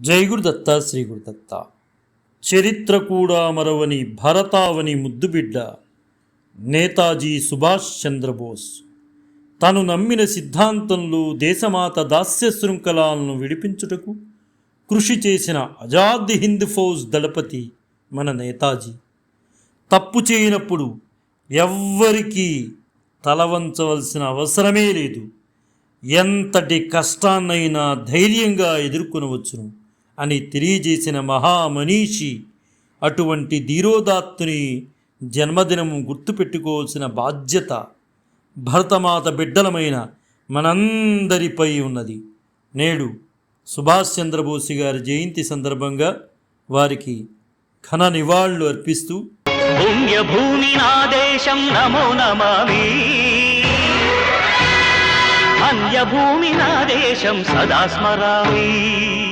జై గురుదత్త శ్రీ గురుదత్త చరిత్ర కూడా మరవని భరతావని ముద్దుబిడ్డ నేతాజీ సుభాష్ చంద్రబోస్. తను నమ్మిన సిద్ధాంతంలో దేశమాత దాస్య శృంఖలాలను విడిపించుటకు కృషి చేసిన అజాద్ హింద్ ఫౌజ్ దళపతి మన నేతాజీ. తప్పు చేయనప్పుడు ఎవ్వరికీ తలవంచవలసిన అవసరమే లేదు. ఎంతటి కష్టాన్నైనా ధైర్యంగా ఎదుర్కొనవచ్చును. అని తెలియజేసిన మహామనీషి అటువంటి ధీరోదాత్తుని జన్మదినము గుర్తుపెట్టుకోవాల్సిన బాధ్యత భరతమాత బిడ్డలమైన మనందరిపై ఉన్నది. నేడు సుభాష్ చంద్రబోస్ గారి జయంతి సందర్భంగా వారికి ఘన నివాళులు అర్పిస్తూ పుణ్యభూమి నా దేశం నమో నమామి. అన్యభూమి నా దేశం సదా స్మరామి.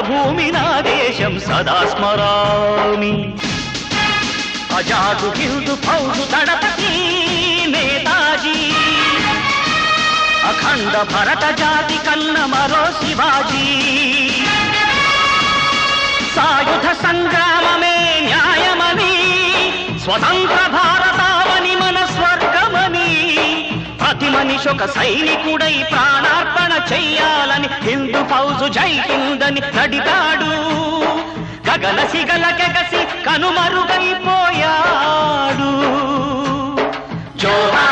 భూమి నా దేశం సదా స్మరామి. అజాడు హిందు ఫౌజు దళపతి నేతాజీ. అఖండ భరత జాతి కన్న మరో శివాజీ. సాయుధ సంగ్రామమే న్యాయమని స్వతంత్ర భారత ప్రతి మనిషి ఒక సైనికుడై ప్రాణార్పణ చెయ్యాలని హిందూ ఫౌజు జై హిందని నడిగాడు గగన సిగల గగసి కనుమరుగైపోయాడు. జోహ